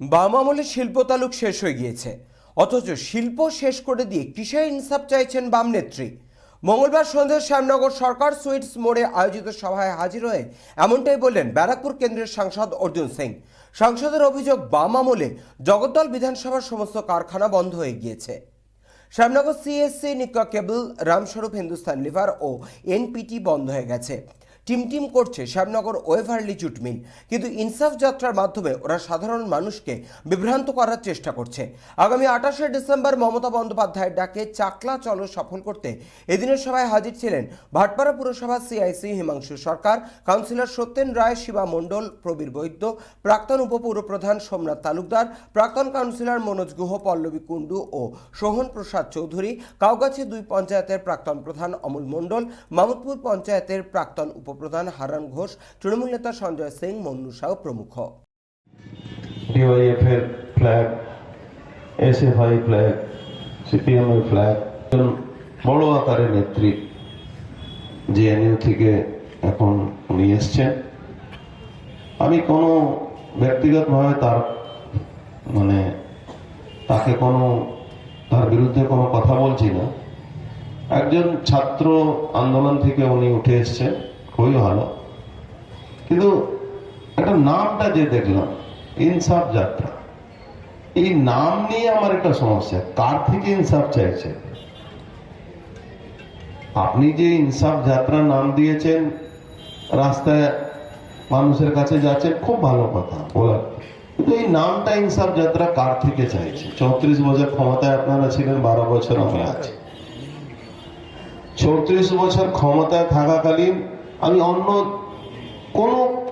বাম আমলে শিল্প তালুক শেষ হয়ে গিয়েছে। অথচ শিল্প শেষ করে দিয়ে কিসের ইনসাফ চাইছেন বাম নেত্রী? মঙ্গলবার সন্ধ্যায় শ্যামনগর সরকার সুইটস মোড়ে আয়োজিত সভায় হাজির হয়ে এমনটাই বললেন ব্যারাকপুর কেন্দ্রের সাংসদ অর্জুন সিং। সাংসদের অভিযোগ বাম আমলে জগদ্দল বিধানসভার সমস্ত কারখানা বন্ধ হয়ে গিয়েছে। Shyamnagar CSC, Nicco cable, Ramswarup, Hindustan lever ও এনপিটি বন্ধ হয়ে গেছে। টিম টিম করছে শ্যামনগর ওয়েভারলি জুট মিল। কিন্তু ইনসাফ যাত্রার মাধ্যমে ওরা সাধারণ মানুষকে বিভ্রান্ত করার চেষ্টা করছে। আগামী আঠাশে ডিসেম্বর মমতা বন্দ্যোপাধ্যায়ের ডাকে চাকলা চলো সফল করতে। এদিনের সভায় হাজির ছিলেন ভাটপাড়া পুরসভা সিআইসি হিমাংশু সরকার, কাউন্সিলর সত্যেন রায়, শিবা মণ্ডল, প্রবীর বৈদ্য, প্রাক্তন উপপৌরপ্রধান সোমনাথ তালুকদার, প্রাক্তন কাউন্সিলর মনোজ গুহ, পল্লবী কুণ্ডু ও সোহন প্রসাদ চৌধুরী, কাউগাছি দুই পঞ্চায়েতের প্রাক্তন প্রধান অমল মণ্ডল, মামুদপুর পঞ্চায়েতের প্রাক্তন উপপ্রধান হারান ঘোষ, তৃণমূল নেতা সঞ্জয় সিং, মন্নু সাউ প্রমুখ। ডিওয়াইএফ এর ফ্ল্যাগ এসএফআই ফ্ল্যাগ সিপিএম এর ফ্ল্যাগ বড় আকারের নেত্রী জেএনইউ থেকে এখন উনি এসছেন। আমি কোনো ব্যক্তিগতভাবে তার মানে তাকে কোনো, তার বিরুদ্ধে কোনো কথা বলছি না। একজন ছাত্র আন্দোলন থেকে উনি উঠে এসছেন। খুবই ভালো কিন্তু একটা নামটা যে দেখলাম, ইনসাফ যাত্রা। এই নাম নিয়ে আমার একটা সমস্যা, কার থেকে ইনসাফ চাইছে? আপনি যে ইনসাফ যাত্রা নাম দিয়েছেন, রাস্তায় মানুষের কাছে যাচ্ছে, খুব ভালো কথা, বলার। কিন্তু এই নামটা ইনসাফ যাত্রা কার থেকে চাইছে? চৌত্রিশ বছর ক্ষমতায় আপনারা ছিলেন, বারো বছর আমি আছি। চৌত্রিশ বছর ক্ষমতায় থাকাকালীন আমি অন্য কোনো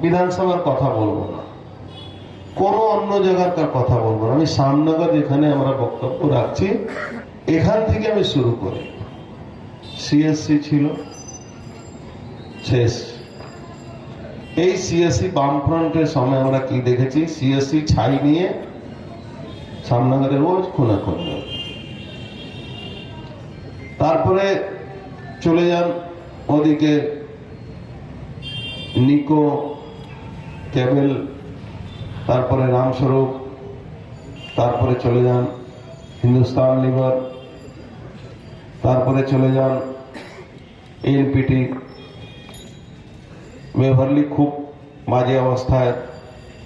বিধানসভার কথা বলব না। কোনো অন্য জায়গাকার কথা বলব না। আমি সামনগর যেখানে আমরা বক্তব্য রাখছি, এখান থেকে আমি শুরু করি। সিএসসি ছিল, শেষ। এই সিএসসি বামফ্রন্টের সময় আমরা কি দেখেছি? সিএসসি ছাই নিয়ে সামনগরে রোজ খুনা খুন তারপরে চলে যান ওদিকে নিকো, কেবল, তারপরে রামস্বরূপ, তারপরে চলে যান হিন্দুস্তান লিভার তারপরে চলে যান এনপিটি। বেভারলি খুব বাজে অবস্থায়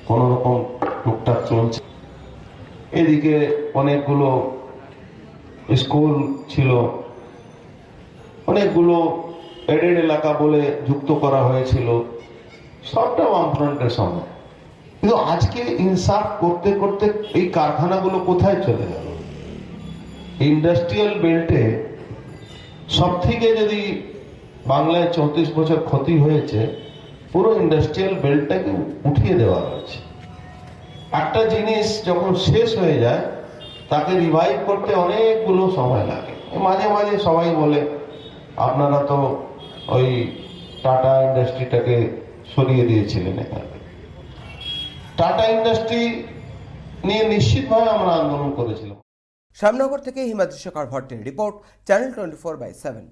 কোনো রকম টুকটাক চলছে। এদিকে অনেকগুলো স্কুল ছিল, অনেকগুলো এডেড এলাকা বলে যুক্ত করা হয়েছিল। সবটা বামফ্রন্টের সময় কিন্তু আজকে ইনসাফ করতে করতে এই কারখানাগুলো কোথায় চলে গেল? ইন্ডাস্ট্রিয়াল বেল্টে সব থেকে যদি বাংলায় চৌত্রিশ বছর ক্ষতি হয়েছে, পুরো ইন্ডাস্ট্রিয়াল বেল্টটাকে উঠিয়ে দেওয়া হয়েছে। একটা জিনিস যখন শেষ হয়ে যায়, তাকে রিভাইভ করতে অনেকগুলো সময় লাগে। মাঝে মাঝে সবাই বলে, আপনারা তো ওই টাটা ইন্ডাস্ট্রিটাকে সরিয়ে দিয়েছিলেন এখানে। টাটা ইন্ডাস্ট্রি নিয়ে নিশ্চিতভাবে আমরা আন্দোলন করেছিলাম। শ্যামনগর থেকে Himadri Shekhar ভট্টের report, channel twenty four by seven.